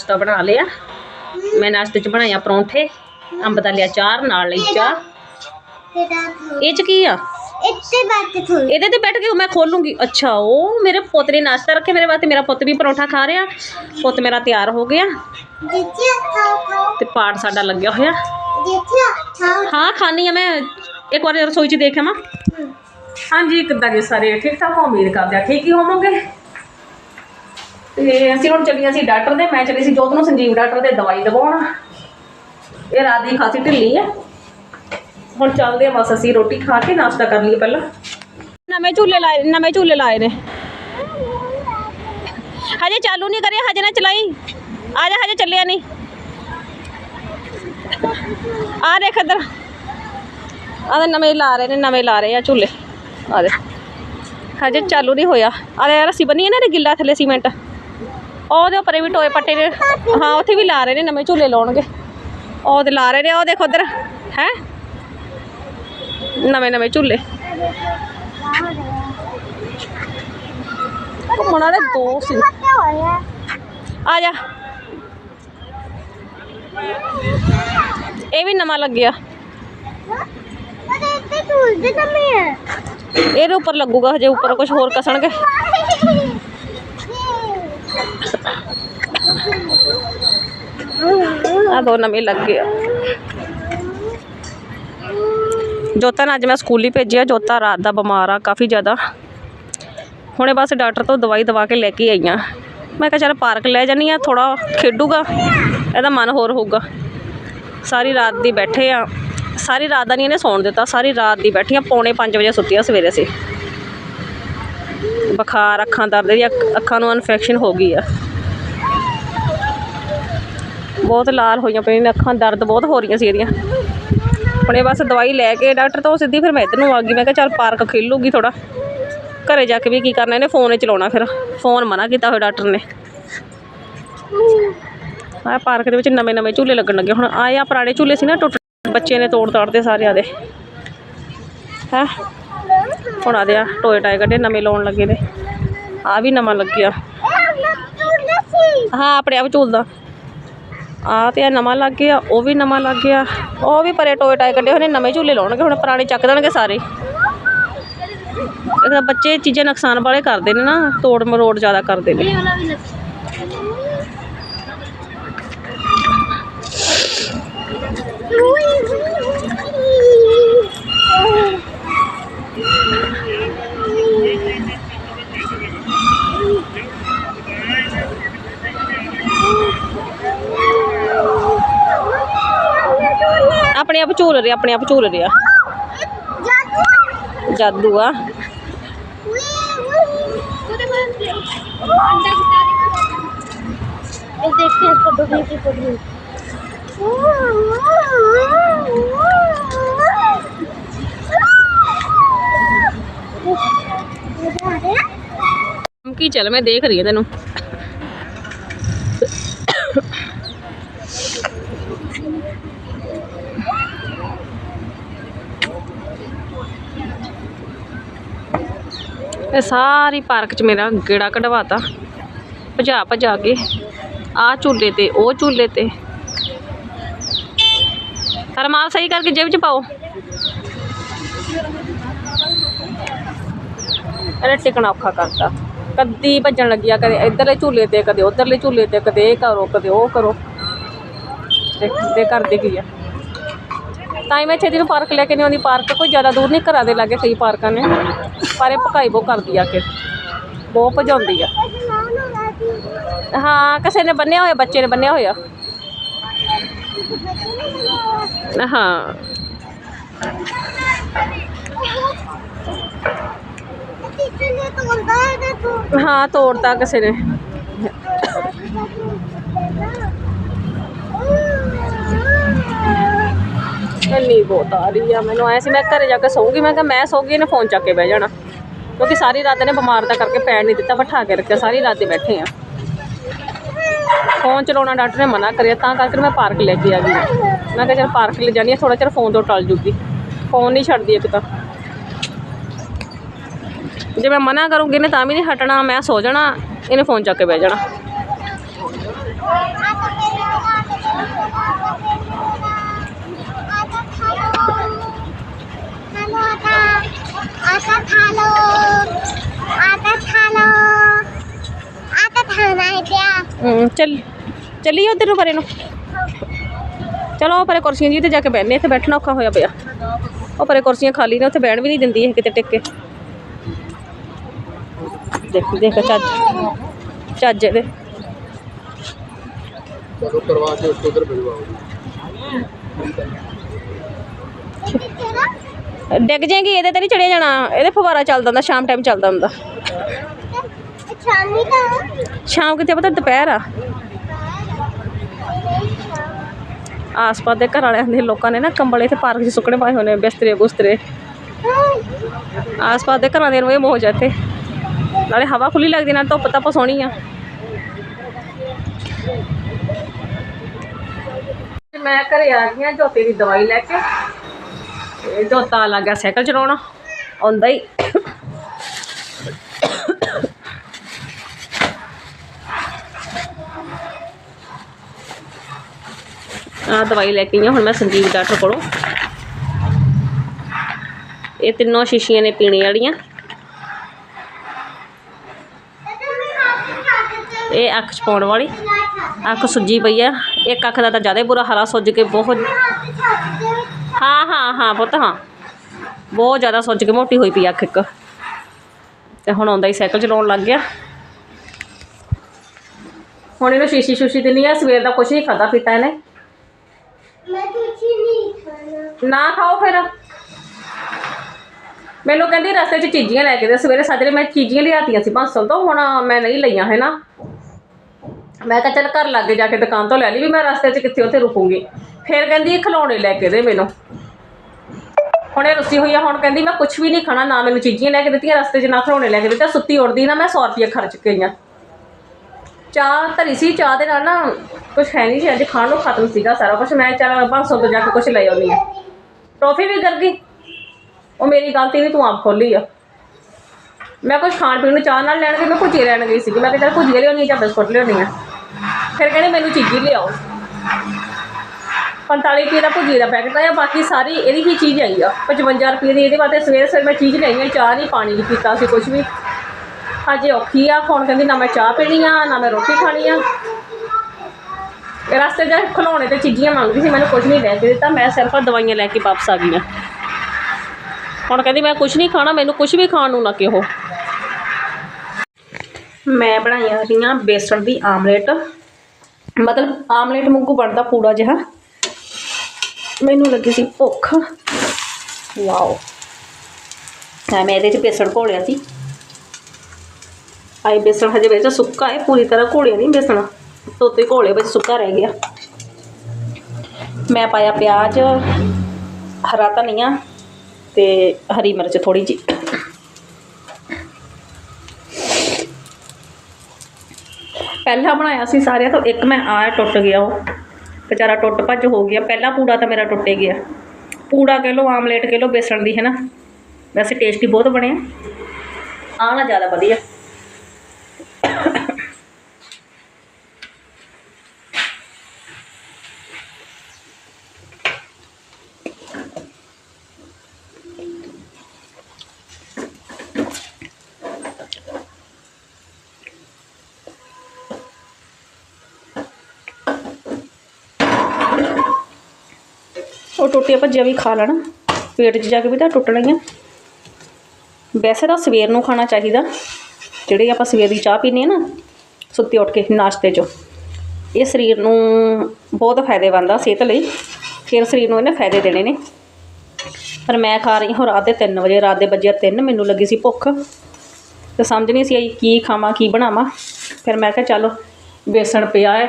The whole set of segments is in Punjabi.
ਨਾਸ਼ਤਾ ਬਣਾ ਲਿਆ। ਮੈਂ ਨਾਸ਼ਤੇ 'ਚ ਬਣਾਇਆ ਪਰੌਂਠੇ ਅੰਬ ਦਾ ਲਿਆ ਚਾਰ ਨਾਲ ਲਈ ਚਾਹ। ਇਹ 'ਚ ਕੀ ਆ? ਇੱਥੇ ਬੈਠ ਥੋੜੀ ਇਹਦੇ ਤੇ ਬੈਠ ਕੇ ਮੈਂ ਖੋਲੂੰਗੀ। ਅੱਛਾ ਉਹ ਮੇਰੇ ਪੁੱਤ ਨੇ ਨਾਸ਼ਤਾ ਰੱਖਿਆ ਮੇਰੇ ਵਾਸਤੇ ਮੇਰਾ ਪੁੱਤ ਵੀ ਪਰੌਂਠਾ ਖਾ ਰਿਹਾ। ਪੁੱਤ ਮੇਰਾ ਤਿਆਰ ਹੋ ਗਿਆ। ਤੇ ਪਾਠ ਸਾਡਾ ਲੱਗਿਆ ਹੋਇਆ। ਹਾਂ ਖਾਣੀ ਆ ਮੈਂ। ਇੱਕ ਵਾਰ ਰਸੋਈ 'ਚ ਦੇਖ ਹਾਂਜੀ ਕਿੱਦਾਂ ਜੀ ਸਾਰੇ? ਠੀਕ ਠਾਕ ਹੋ? ਉਮੀਦ ਕਰਦੇ ਆ ਠੀਕ ਹੀ ਹੋਵੋਗੇ। ਤੇ ਅਸੀਂ ਹੁਣ ਚੱਲੀਆਂ ਸੀ ਡਾਕਟਰ ਦੇ, ਮੈਂ ਚੱਲੀ ਸੀ ਜੋਤ ਨੂੰ ਸੰਜੀਵ ਡਾਕਟਰ ਦੇ ਦਵਾਈ ਦਵਾਉਣ ਇਹ ਰਾਤ ਦੀ ਖਾਸੀ ਢਿੱਲੀ ਆ। ਹੁਣ ਚੱਲਦੇ ਆ ਬਸ ਅਸੀਂ ਰੋਟੀ ਖਾ ਕੇ ਨਾਸ਼ਤਾ ਕਰ ਲਈਏ ਪਹਿਲਾਂ। ਨਵੇਂ ਝੂਲੇ ਲਾਏ, ਨਵੇਂ ਝੂਲੇ ਲਾਏ ਨੇ। ਹਜੇ ਚਾਲੂ ਨਹੀਂ ਕਰਿਆ ਹਜੇ ਨਾ ਚਲਾਈ। ਆ ਜਾ, ਹਜੇ ਚੱਲਿਆ ਨਹੀਂ। ਆ ਦੇਖ ਇੱਧਰ। ਆ ਨਵੇਂ ਲਾ ਰਹੇ ਨੇ, ਨਵੇਂ ਲਾ ਰਹੇ ਆ ਝੂਲੇ। ਆ ਦੇ। ਹਜੇ ਚਾਲੂ ਨਹੀਂ ਹੋਇਆ। ਆ ਦੇ ਰੱਸੀ ਬੰਨੀ ਹੈ ਨਾ ਗਿੱਲਾ ਥੱਲੇ ਸੀਮੈਂਟ। ਉਹਦੇ ਉੱਪਰ ਵੀ ਟੋਏ ਪੱਟੇ ਨੇ। ਹਾਂ, ਉੱਥੇ ਵੀ ਲਾ ਰਹੇ ਨੇ, ਨਵੇਂ ਝੂਲੇ ਲਾਉਣਗੇ। ਉਹ ਤੇ ਲਾ ਰਹੇ ਨੇ, ਉਹ ਦੇਖੋ ਉੱਧਰ, ਹੈ? ਨਵੇਂ ਨਵੇਂ ਝੂਲੇ। ਘੁੰਮਣ ਵਾਲੇ ਦੋ ਸੀ। ਕੀ ਹੋਇਆ ਆ ਜਾ। ਇਹ ਵੀ ਨਵਾਂ ਲੱਗਿਆ। ਉਹਦੇ ਇੱਥੇ ਝੂਲਦੇ ਨਮੇ ਹੈ ਇਹਦੇ ਉੱਪਰ ਲੱਗੂਗਾ ਹਜੇ, ਉੱਪਰ ਕੁਝ ਹੋਰ ਕਸਣਗੇ। ਆ ਦੋ ਨਵੇਂ ਲੱਗੇ ਆ। ਜੋਤਾ ਨੂੰ ਅੱਜ ਮੈਂ ਸਕੂਲ ਹੀ ਭੇਜਿਆ, ਜੋਤਾ ਰਾਤ ਦਾ ਬਿਮਾਰ ਆ, ਕਾਫੀ ਜ਼ਿਆਦਾ। ਹੁਣੇ ਬਸ ਡਾਕਟਰ ਤੋਂ ਦਵਾਈ ਦਵਾ ਕੇ ਲੈ ਕੇ ਆਈ ਆ ਮੈਂ ਕਿਹਾ ਚੱਲ ਪਾਰਕ ਲੈ ਜਾਨੀ ਆ ਥੋੜਾ ਖੇਡੂਗਾ, ਇਹਦਾ ਮਨ ਹੋਰ ਹੋਊਗਾ। ਸਾਰੀ ਰਾਤ ਦੀ ਬੈਠੇ ਆ। ਸਾਰੀ ਰਾਤ ਦਾ ਨਹੀਂ ਇਹਨੇ ਸੌਣ ਦਿੱਤਾ, ਸਾਰੀ ਰਾਤ ਦੀ ਬੈਠੀਆਂ ਪੌਣੇ 5 ਵਜੇ ਸੁੱਤੀਆਂ ਸਵੇਰੇ ਸੀ ਬੁਖਾਰ, ਅੱਖਾਂ ਦਰਦ ਦੀ ਅੱਖਾਂ ਨੂੰ ਇਨਫੈਕਸ਼ਨ ਹੋ ਗਈ ਆ। ਬਹੁਤ ਲਾਲ ਹੋਈਆਂ ਪਈਆਂ ਨੇ, ਅੱਖਾਂ ਦਰਦ ਬਹੁਤ ਹੋ ਰਹੀਆਂ ਸੀ ਇਹਦੀਆਂ। ਹੁਣੇ ਬਸ ਦਵਾਈ ਲੈ ਕੇ ਡਾਕਟਰ ਤੋਂ ਸਿੱਧੀ ਫਿਰ ਮੈਂ ਇੱਧਰ ਨੂੰ ਆ ਗਈ, ਮੈਂ ਕਿਹਾ ਚੱਲ ਪਾਰਕ ਖੇਲੂਗੀ ਥੋੜਾ ਘਰੇ ਜਾ ਕੇ ਵੀ ਕੀ ਕਰਨਾ, ਇਹਨੇ ਫੋਨ ਹੀ ਚਲਾਉਣਾ ਫਿਰ। ਫੋਨ ਮਨਾ ਕੀਤਾ ਹੋਇਆ ਡਾਕਟਰ ਨੇ। ਆ ਪਾਰਕ ਦੇ ਵਿੱਚ ਨਵੇਂ ਨਵੇਂ ਝੂਲੇ ਲੱਗਣ ਲੱਗੇ। ਹੁਣ ਆਏ ਆ ਪੁਰਾਣੇ ਝੂਲੇ ਸੀ ਨਾ, ਟੁੱਟ ਬੱਚੇ ਨੇ ਤੋੜ ਤਾੜਦੇ ਸਾਰੇ ਆਦੇ ਹੈ? ਹੁਣ ਆਦੇ ਆ ਟੋਏ ਟਾਏ ਕੱਢੇ, ਨਵੇਂ ਲਾਉਣ ਲੱਗੇ ਨੇ। ਆ ਵੀ ਨਵਾਂ ਲੱਗਿਆ। ਹਾਂ, ਆਪਣੇ ਆਪ ਝੂਲਦਾ। ਆ ਤੇ ਆ ਨਵਾਂ ਲੱਗ ਗਿਆ, ਉਹ ਵੀ ਨਵਾਂ ਲੱਗ ਗਿਆ। ਉਹ ਵੀ ਪਰੇ ਟੋਏ ਟਾਏ ਕੱਢੇ ਹੋਏ ਨਵੇਂ ਝੂਲੇ ਲਾਉਣਗੇ, ਹੁਣ ਪੁਰਾਣੇ ਚੱਕ ਦੇਣਗੇ ਸਾਰੇ। ਇਹ ਬੱਚੇ ਚੀਜ਼ਾਂ ਨੁਕਸਾਨ ਵਾਲੇ ਕਰਦੇ ਨੇ ਨਾ ਤੋੜ ਮਰੋੜ ਜ਼ਿਆਦਾ ਕਰਦੇ ਨੇ। ਆਪਣੇ ਆਪ ਝੂਲ ਰਿਹਾ ਆਪਣੇ ਆਪ ਝੂਲ ਰਿਹਾ ਜਾਦੂ ਆ देखते हैं इसको डूबने की कोशिश ਕੀ ਚੱਲ ਮੈਂ ਦੇਖ ਰਹੀ ਹਾਂ ਤੈਨੂੰ ਇਹ ਸਾਰੀ ਪਾਰਕ 'ਚ ਮੇਰਾ ਗੇੜਾ ਕਢਵਾਤਾ। ਭਜਾ ਭਜਾ ਕੇ ਆ ਝੂਲੇ ਤੇ, ਉਹ ਝੂਲੇ ਤੇ। ਰਮਾਲ ਸਹੀ ਕਰਕੇ ਜੇਬ 'ਚ ਪਾਓ। ਅਰੇ ਟਿਕਣਾ ਔਖਾ ਕਰਤਾ। ਕਦੀ ਭੱਜਣ ਲੱਗਿਆ, ਕਦੇ ਇੱਧਰਲੇ ਝੂਲੇ ਤੇ, ਕਦੇ ਉੱਧਰਲੇ ਝੂਲੇ ਤੇ, ਕਦੇ ਇਹ ਕਰੋ, ਕਦੇ ਉਹ ਕਰੋ। ਦੇਖ ਦੇ ਕਰਦੇ ਕੀ ਆ। ਤਾਂ ਹੀ ਮੈਂ ਛੇਤੀ ਨੂੰ ਪਾਰਕ ਲੈ ਕੇ ਨਹੀਂ ਆਉਂਦੀ ਪਾਰਕ ਕੋਈ ਜ਼ਿਆਦਾ ਦੂਰ ਨਹੀਂ ਘਰਾਂ ਦੇ ਲਾਗੇ ਕਈ ਪਾਰਕਾਂ ਨੇ ਪਰ ਇਹ ਭਕਾਈ ਬਹੁਤ ਕਰਦੀ ਆ ਕੇ ਬਹੁਤ ਭਜਾਉਂਦੀ ਆ ਹਾਂ ਕਿਸੇ ਨੇ ਬੰਨਿਆ ਹੋਇਆ ਬੱਚੇ ਨੇ ਬੰਨਿਆ ਹੋਇਆ ਹਾਂ ਹਾਂ ਤੋੜਤਾ ਕਿਸੇ ਨੇ ਇੰਨੀ ਬਹੁਤ ਆ ਰਹੀ ਆ। ਮੈਨੂੰ ਐ ਸੀ, ਮੈਂ ਘਰੇ ਜਾ ਕੇ ਸੌਂਗੀ। ਮੈਂ ਕਿਹਾ ਮੈਂ ਸੌਂਗੀ, ਇਹਨੇ ਫੋਨ ਚੱਕ ਕੇ ਬਹਿ ਜਾਣਾ। ਕਿਉਂਕਿ ਸਾਰੀ ਰਾਤ ਇਹਨੇ ਬਿਮਾਰ ਦਾ ਕਰਕੇ ਪੈਣ ਨਹੀਂ ਦਿੱਤਾ, ਬਿਠਾ ਕੇ ਰੱਖਿਆ। ਸਾਰੀ ਰਾਤ ਦੇ ਬੈਠੇ ਆ। ਫੋਨ ਚਲਾਉਣਾ ਡਾਕਟਰ ਨੇ ਮਨਾ ਕਰਿਆ, ਤਾਂ ਕਰਕੇ ਮੈਂ ਪਾਰਕ ਲੈ ਕੇ ਆ ਗਈ। ਮੈਂ ਕਿਹਾ ਚਲ ਪਾਰਕ ਲੈ ਜਾਣੀ ਆ ਥੋੜਾ ਚਿਰ ਫੋਨ ਤੋਂ ਟਲ ਜੂਗੀ। ਫੋਨ ਨਹੀਂ ਛੱਡਦੀ ਇੱਕ ਤਾਂ। ਜੇ ਮੈਂ ਮਨਾ ਕਰੂੰਗੀ ਨੇ ਤਾਂ ਵੀ ਨਹੀਂ ਹਟਣਾ। ਮੈਂ ਸੋ ਜਾਣਾ, ਇਹਨੇ ਫੋਨ ਚੱਕ ਕੇ ਬਹਿ ਜਾਣਾ। ਚੱਲੀ ਉਧਰ ਨੂੰ ਪਰੇ ਨੂੰ। ਚਲੋ ਪਰੇ ਕੁਰਸੀਆਂ ਜੀ ਤੇ ਜਾ ਕੇ ਬੈਠਨੇ ਇੱਥੇ ਬੈਠਣਾ ਔਖਾ ਹੋਇਆ ਪਿਆ। ਉਹ ਪਰੇ ਕੁਰਸੀਆਂ ਖਾਲੀ ਨੇ ਉੱਥੇ ਬੈਣ ਵੀ ਨਹੀਂ ਦਿੰਦੀ ਇਹ ਕਿਤੇ ਟਿਕ ਕੇ। ਦੇਖ ਦੇਖ ਚੱਜ ਚੱਜ ਦੇ ਚਲੋ ਕਰਵਾ ਕੇ ਉੱਧਰ ਭਿਜਵਾਓ ਡਿੱਗ ਜਾਏਗੀ ਇਹਦੇ ਤੇ ਨਹੀਂ ਚੜਿਆ ਜਾਣਾ। ਇਹਦੇ ਫੁਵਾਰਾ ਚੱਲਦਾ ਹੁੰਦਾ ਸ਼ਾਮ ਟਾਈਮ ਚੱਲਦਾ ਹੁੰਦਾ। ਸ਼ਾਮ ਕਿਤੇ ਪਤਾ ਦੁਪਹਿਰ ਆ। ਆਸ-ਪਾਸ ਦੇ ਘਰ ਵਾਲਿਆਂ ਦੇ ਲੋਕਾਂ ਨੇ ਨਾ ਕੰਬਲ ਇੱਥੇ ਪਾਰਕ 'ਚ ਸੁੱਕਣੇ ਪਾਏ ਹੋਏ ਬਿਸਤਰੇ ਬੁਸਤਰੇ। ਆਸ-ਪਾਸ ਦੇ ਘਰਾਂ ਦੇ ਨੂੰ ਇਹ ਮੋਜ ਆ ਇੱਥੇ। ਨਾਲੇ ਹਵਾ ਖੁੱਲੀ ਲੱਗਦੀ ਨਾਲ ਧੁੱਪ ਤਾਂ ਸੋਹਣੀ ਆ। ਮੈਂ ਘਰੇ ਆ ਗਈ ਆ ਜੋਤੀ ਦੀ ਦਵਾਈ ਲੈ ਕੇ। ਜੋਤਾ ਲੱਗ ਸਾਈਕਲ ਚਲਾਉਣਾ, ਆਉਂਦਾ ਹੀ। ਆ ਦਵਾਈ ਲੈ ਕੇ ਆਈ ਹੁਣ ਮੈਂ ਸੰਜੀਵ ਡਾਕਟਰ ਕੋਲੋਂ। ਇਹ ਤਿੰਨੋਂ ਸ਼ੀਸ਼ੀਆਂ ਨੇ ਪੀਣੇ ਵਾਲੀਆਂ ਇਹ ਅੱਖ 'ਚ ਪਾਉਣ ਵਾਲੀ। ਅੱਖ ਸੁੱਜੀ ਪਈ ਆ। ਇੱਕ ਅੱਖ ਦਾ ਤਾਂ ਜ਼ਿਆਦਾ ਬੁਰਾ ਹਾਲਾ ਸੁੱਜ ਕੇ ਬਹੁਤ ਹਾਂ ਹਾਂ ਹਾਂ ਪੁੱਤ ਹਾਂ। ਬਹੁਤ ਜ਼ਿਆਦਾ ਸੁੱਜ ਕੇ ਮੋਟੀ ਹੋਈ ਪਈ ਅੱਖ ਇੱਕ। ਤੇ ਹੁਣ ਆਉਂਦਾ ਹੀ ਸਾਈਕਲ ਚਲਾਉਣ ਲੱਗ ਗਿਆ। ਹੁਣ ਇਹਨੂੰ ਸ਼ੀਸ਼ੀ ਸ਼ੂਸ਼ੀ ਦਿੰਨੀ ਆ ਸਵੇਰ ਦਾ ਕੁਝ ਨਹੀਂ ਖਾਦਾ ਪੀਤਾ ਇਹਨੇ। ਨਾ ਖਾਓ ਫਿਰ। ਮੈਨੂੰ ਕਹਿੰਦੀ ਰਸਤੇ 'ਚ ਚੀਜ਼ੀਆਂ ਲੈ ਕੇ ਦੇ ਸਵੇਰੇ ਸਾਜਰੇ ਮੈਂ ਚੀਜ਼ੀਆਂ ਲਿਆਤੀਆਂ ਸੀ 500 ਤੋਂ ਹੁਣ ਮੈਂ ਨਹੀਂ ਲਈਆਂ ਹੈ ਨਾ। ਮੈਂ ਕਿਹਾ ਚੱਲ ਘਰ ਲਾਗੇ ਜਾ ਕੇ ਦੁਕਾਨ ਤੋਂ ਲੈ ਲਈ ਵੀ ਮੈਂ ਰਸਤੇ 'ਚ ਕਿੱਥੇ ਉੱਥੇ ਰੁਕੂੰਗੀ। ਫਿਰ ਕਹਿੰਦੀ ਇਹ ਖਿਲੌਣੇ ਲੈ ਕੇ ਦੇ ਮੈਨੂੰ। ਹੁਣ ਇਹ ਰੁੱਸੀ ਹੋਈ ਆ, ਹੁਣ ਕਹਿੰਦੀ ਮੈਂ ਕੁਝ ਵੀ ਨਹੀਂ ਖਾਣਾ, ਨਾ ਮੈਨੂੰ ਚੀਜ਼ੀਆਂ ਲੈ ਕੇ ਦਿੱਤੀਆਂ, ਰਸਤੇ 'ਚ ਨਾ ਖਿਲੌਣੇ ਲੈ ਕੇ ਦਿੱਤਾ, ਸੁੱਤੀ ਉੱਠਦੀ ਨਾ ਮੈਂ 100 ਰੁਪਏ ਖਰਚ ਕੇ ਗਈ ਆ। ਚਾਹ ਧਰੀ ਸੀ, ਚਾਹ ਦੇ ਨਾਲ ਨਾ ਕੁਝ ਹੈ ਨਹੀਂ ਸੀ, ਅੱਜ ਖਾਣ ਨੂੰ ਖਤਮ ਸੀਗਾ ਸਾਰਾ ਕੁਝ ਮੈਂ ਚੱਲ 500 ਤੋਂ ਜਾ ਕੇ ਕੁਝ ਲੈ ਆਉਣੀ ਆ। ਟਰੋਫੀ ਵੀ ਕਰ ਗਈ। ਉਹ ਮੇਰੀ ਗਲਤੀ ਨਹੀਂ, ਤੂੰ ਆਪ ਖੋਲੀ ਆ। ਮੈਂ ਕੁਝ ਖਾਣ ਪੀਣ ਨੂੰ ਚਾਹ ਨਾਲ ਲੈਣ ਗਈ, ਮੈਂ ਭੁਜੀਆ ਲੈਣ ਗਈ ਸੀ ਮੈਂ ਕਿਹਾ ਚੱਲ ਭੁਜੀਆ ਲਿਆਉਣੀ ਜਾਂ ਬਿਸਕੁਟ ਲਿਆਉਣੀ ਆ। ਫਿਰ ਕਹਿੰਦੇ ਮੈਨੂੰ ਚੀਜ਼ੀ ਲਿਆਓ। 45 ਰੁਪਏ ਦਾ ਭੁਜੀਆ ਦਾ ਪੈਕਟ ਆਇਆ ਬਾਕੀ ਸਾਰੀ ਇਹਦੀ ਹੀ ਚੀਜ਼ ਆਈ ਆ। 55 ਰੁਪਏ ਦੀ, ਇਹਦੇ ਵਾਸਤੇ ਸਵੇਰੇ ਸਵੇਰੇ ਮੈਂ ਚੀਜ਼ ਲਈ ਆ, ਚਾਹ ਨਹੀਂ, ਪਾਣੀ ਨਹੀਂ ਪੀਤਾ ਸੀ ਕੁਝ ਵੀ। ਹਜੇ ਔਖੀ ਆ, ਹੁਣ ਕਹਿੰਦੀ ਨਾ ਮੈਂ ਚਾਹ ਪੀਣੀ ਆ, ਨਾ ਮੈਂ ਰੋਟੀ ਖਾਣੀ ਆ। ਰਸਤੇ 'ਚ ਖਲੋਣੇ ਤੇ ਚੀਜ਼ੀਆਂ ਮੰਗਦੀ ਸੀ, ਮੈਨੂੰ ਕੁਝ ਨਹੀਂ ਲੈ ਕੇ ਦਿੱਤਾ, ਮੈਂ ਸਿਰਫ ਦਵਾਈਆਂ ਲੈ ਕੇ ਵਾਪਸ ਆ ਗਈ ਆ। ਹੁਣ ਕਹਿੰਦੀ ਮੈਂ ਕੁਝ ਨਹੀਂ ਖਾਣਾ, ਮੈਨੂੰ ਕੁਝ ਵੀ ਖਾਣ ਨੂੰ ਨਾ ਕਿਹੋ। ਮੈਂ ਬਣਾਈਆਂ ਸੀਗੀਆਂ ਬੇਸਣ ਦੀ ਆਮਲੇਟ। ਮਤਲਬ ਆਮਲੇਟ ਵਾਂਗੂ ਬਣਦਾ ਪੂੜਾ ਜਿਹਾ। ਮੈਨੂੰ ਲੱਗੀ ਸੀ ਭੁੱਖ। ਵਾਓ। ਮੈਂ ਇਹਦੇ 'ਚ ਬੇਸਣ ਘੋਲਿਆ ਸੀ। ਆਏ ਬੇਸਣ ਹਜੇ ਵਿੱਚ ਸੁੱਕਾ ਹੈ, ਪੂਰੀ ਤਰ੍ਹਾਂ ਘੋਲਿਆ ਨਹੀਂ ਬੇਸਣ। ਤੋਤੇ ਘੋਲੇ ਵਿੱਚ ਸੁੱਕਾ ਰਹਿ ਗਿਆ। ਮੈਂ ਪਾਇਆ ਪਿਆਜ਼, ਹਰਾ ਧਨੀਆ ਤੇ ਹਰੀ ਮਿਰਚ ਥੋੜੀ ਜੀ ਪਹਿਲਾਂ ਬਣਾਇਆ ਸੀ ਸਾਰਿਆਂ ਤੋਂ, ਇੱਕ ਮੈਂ ਆ ਟੁੱਟ ਗਿਆ ਉਹ। ਵਿਚਾਰਾ ਟੁੱਟ ਭੱਜ ਹੋ ਗਿਆ। ਪਹਿਲਾ ਪੂੜਾ ਤਾਂ ਮੇਰਾ ਟੁੱਟੇ ਗਿਆ। ਪੂੜਾ ਕਹਿ ਲਓ, ਆਮਲੇਟ ਕਹਿ ਲਓ, ਬੇਸਣ ਦੀ ਹੈ ਨਾ ਵੈਸੇ ਟੇਸਟੀ ਬਹੁਤ ਬਣਿਆ ਆਹ ਨਾ ਜ਼ਿਆਦਾ ਵਧੀਆ। ਟੁੱਟਿਆ ਭੱਜਿਆ ਵੀ ਖਾ ਲੈਣਾ, ਪੇਟ 'ਚ ਜਾ ਕੇ ਵੀ ਤਾਂ ਟੁੱਟਣਾ ਹੀ ਆ। ਵੈਸੇ ਤਾਂ ਸਵੇਰ ਨੂੰ ਖਾਣਾ ਚਾਹੀਦਾ, ਜਿਹੜੀ ਆਪਾਂ ਸਵੇਰ ਦੀ ਚਾਹ ਪੀਂਦੇ ਆ ਨਾ, ਸੁੱਤੇ ਉੱਠ ਕੇ ਨਾਸ਼ਤੇ 'ਚ। ਇਹ ਸਰੀਰ ਨੂੰ ਬਹੁਤ ਫਾਇਦੇਮੰਦ ਆ ਸਿਹਤ ਲਈ, ਫਿਰ ਸਰੀਰ ਨੂੰ ਇਹਨੇ ਫਾਇਦੇ ਦੇਣੇ ਨੇ। ਪਰ ਮੈਂ ਖਾ ਰਹੀ ਹਾਂ ਰਾਤ ਦੇ 3 ਵਜੇ, ਰਾਤ ਦੇ ਵੱਜਿਆ 3 ਮੈਨੂੰ ਲੱਗੀ ਸੀ ਭੁੱਖ। ਤੇ ਸਮਝ ਨਹੀਂ ਸੀ ਆਈ ਕੀ ਖਾਵਾਂ, ਕੀ ਬਣਾਵਾਂ। ਫਿਰ ਮੈਂ ਕਿਹਾ ਚਲੋ, ਬੇਸਣ ਪਿਆ ਹੈ,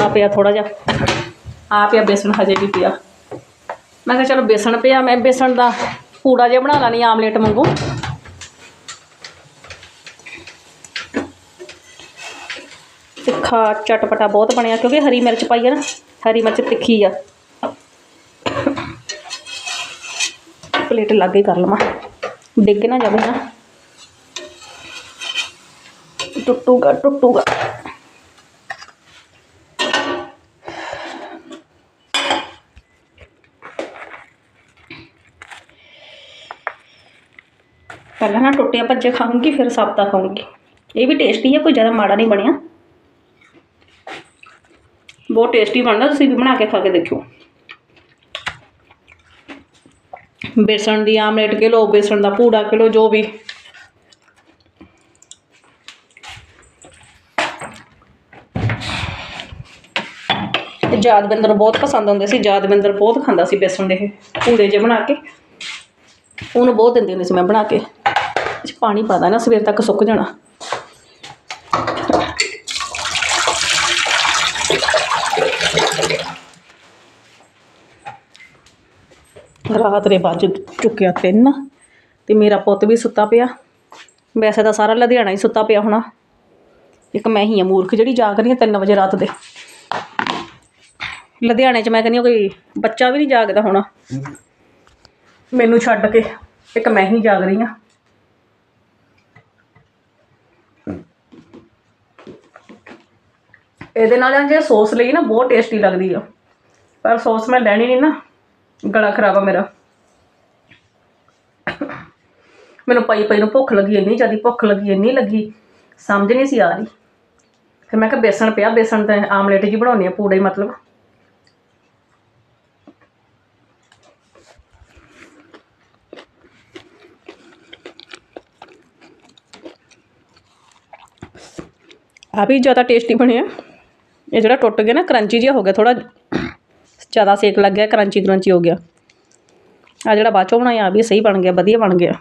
ਆ ਪਿਆ ਥੋੜਾ ਜਿਹਾ। ਆ ਪਿਆ ਬੇਸਣ ਹਜੇ ਵੀ ਪਿਆ। ਮੈਂ ਕਿਹਾ ਚਲੋ ਬੇਸਣ ਪਿਆ ਮੈਂ ਬੇਸਣ ਦਾ ਪੂੜਾ ਜਿਹਾ ਬਣਾ ਲੈਣੀ ਆਮਲੇਟ ਵਾਂਗੂ ਤਿੱਖਾ ਚਟਪਟਾ ਬਹੁਤ ਬਣਿਆ ਕਿਉਂਕਿ ਹਰੀ ਮਿਰਚ ਪਾਈ ਆ ਨਾ ਹਰੀ ਮਿਰਚ ਤਿੱਖੀ ਆ ਪਲੇਟ ਲਾਗੇ ਕਰ ਲਵਾਂ ਡਿੱਗ ਨਾ ਜਾਵੇ ਨਾ ਟੁੱਟੂਗਾ ਟੁੱਟੂਗਾ ਪਹਿਲਾਂ ਨਾ ਟੁੱਟਿਆ ਭੱਜੇ ਖਾਊਂਗੀ, ਫਿਰ ਸਾਬਤਾ ਖਾਊਂਗੀ। ਇਹ ਵੀ ਟੇਸਟੀ ਹੈ ਕੋਈ ਜ਼ਿਆਦਾ ਮਾੜਾ ਨਹੀਂ ਬਣਿਆ। ਬਹੁਤ ਟੇਸਟੀ ਬਣਦਾ, ਤੁਸੀਂ ਵੀ ਬਣਾ ਕੇ ਖਾ ਕੇ ਦੇਖਿਓ। ਬੇਸਣ ਦੀ ਆਮਲੇਟ ਕੇ ਲੋ ਬੇਸਣ ਦਾ ਪੂੜਾ ਕੇ ਲੋ ਜੋ ਵੀ। ਇਹ ਯਾਦਵਿੰਦਰ ਨੂੰ ਬਹੁਤ ਪਸੰਦ ਆਉਂਦੇ ਸੀ ਯਾਦਵਿੰਦਰ ਬਹੁਤ ਖਾਂਦਾ ਸੀ ਬੇਸਣ ਦੇ ਪੂੜੇ ਜੇ ਬਣਾ ਕੇ। ਉਹਨੂੰ ਬਹੁਤ ਦਿੰਦੀ ਹੁੰਦੀ ਸੀ ਮੈਂ ਬਣਾ ਕੇ। ਪਾਣੀ ਪਾ ਦੇਣਾ ਸਵੇਰ ਤੱਕ ਸੁੱਕ ਜਾਣਾ। ਰਾਤ ਦੇ ਵੱਜ ਚੁੱਕਿਆ ਤਿੰਨ ਤੇ ਮੇਰਾ ਪੁੱਤ ਵੀ ਸੁੱਤਾ ਪਿਆ। ਵੈਸੇ ਤਾਂ ਸਾਰਾ ਲੁਧਿਆਣਾ ਹੀ ਸੁੱਤਾ ਪਿਆ ਹੋਣਾ। ਇੱਕ ਮੈਂ ਹੀ ਆ ਮੂਰਖ ਜਿਹੜੀ ਜਾਗ ਰਹੀ ਹਾਂ 3 ਵਜੇ ਰਾਤ ਦੇ। ਲੁਧਿਆਣੇ 'ਚ ਮੈਂ ਕਹਿੰਦੀ ਕੋਈ ਬੱਚਾ ਵੀ ਨਹੀਂ ਜਾਗਦਾ ਹੋਣਾ। ਮੈਨੂੰ ਛੱਡ ਕੇ ਇੱਕ ਮੈਂ ਹੀ ਜਾਗ ਰਹੀ ਹਾਂ। ਇਹਦੇ ਨਾਲ ਜੇ ਸੌਸ ਲਈ ਨਾ ਬਹੁਤ ਟੇਸਟੀ ਲੱਗਦੀ ਆ। ਪਰ ਸੌਸ ਮੈਂ ਲੈਣੀ ਨਹੀਂ ਨਾ, ਗਲਾ ਖਰਾਬ ਆ ਮੇਰਾ। ਮੈਨੂੰ ਪਈ ਪਈ ਨੂੰ ਭੁੱਖ ਲੱਗੀ, ਇੰਨੀ ਜ਼ਿਆਦਾ ਭੁੱਖ ਲੱਗੀ, ਇੰਨੀ ਲੱਗੀ, ਸਮਝ ਨਹੀਂ ਸੀ ਆ ਰਹੀ। ਫਿਰ ਮੈਂ ਕਿਹਾ ਬੇਸਣ ਪਿਆ, ਬੇਸਣ ਤੇ ਆਮਲੇਟ ਜੀ ਬਣਾਉਣੀ ਆ ਪੂੜੇ ਮਤਲਬ। ਆ ਵੀ ਜ਼ਿਆਦਾ ਟੇਸਟੀ ਬਣਿਆ। ਇਹ ਜਿਹੜਾ ਟੁੱਟ ਗਿਆ ਨਾ, ਕਰੰਚੀ ਜਿਹਾ ਹੋ ਗਿਆ ਥੋੜਾ ਜ਼ਿਆਦਾ ਸੇਕ ਲੱਗ ਗਿਆ, ਕਰੰਚੀ ਕਰੰਚੀ ਹੋ ਗਿਆ। ਆ ਜਿਹੜਾ ਬਾਅਦ ਚੋਂ ਬਣਾਇਆ ਆ ਵੀ ਸਹੀ ਬਣ ਗਿਆ, ਵਧੀਆ ਬਣ ਗਿਆ।